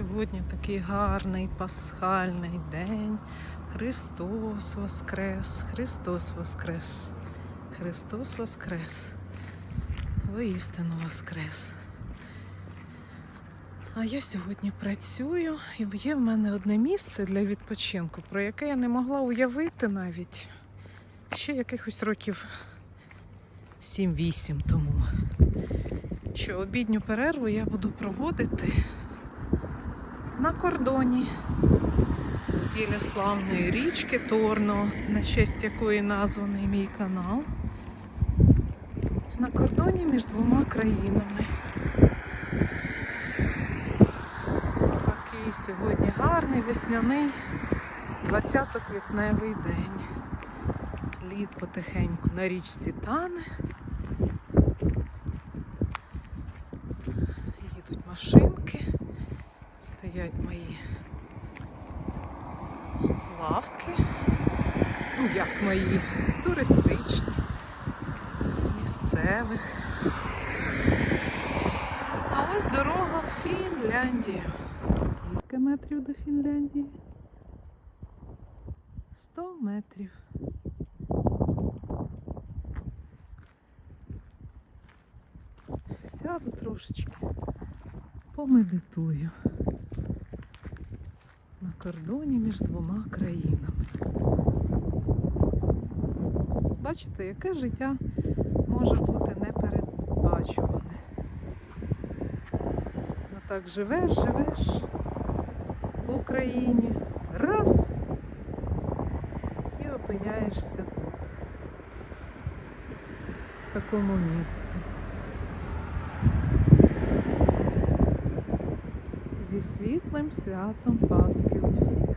Сьогодні такий гарний пасхальний день. Христос Воскрес! Христос Воскрес! Христос Воскрес! Воістину Воскрес! А я сьогодні працюю і є в мене одне місце для відпочинку, про яке я не могла уявити навіть ще якихось років 7-8 тому. Що обідню перерву я буду проводити на кордоні біля славної річки Торно, на честь якої названий мій канал. На кордоні між двома країнами. Такий сьогодні гарний весняний 20-квітневий день. Лід потихеньку на річці тане. Їдуть машинки, стоять мої лавки. Ну, як мої, туристичні, місцевих. А ось дорога в Фінляндію. Скільки метрів до Фінляндії? 100 метрів. Сяду трошечки, помедитую кордоні між двома країнами. Бачите, яке життя може бути непередбачуване. Ну так живеш, живеш в Україні, раз і опиняєшся тут, в такому місці. і світлим святом Пасхи усіх.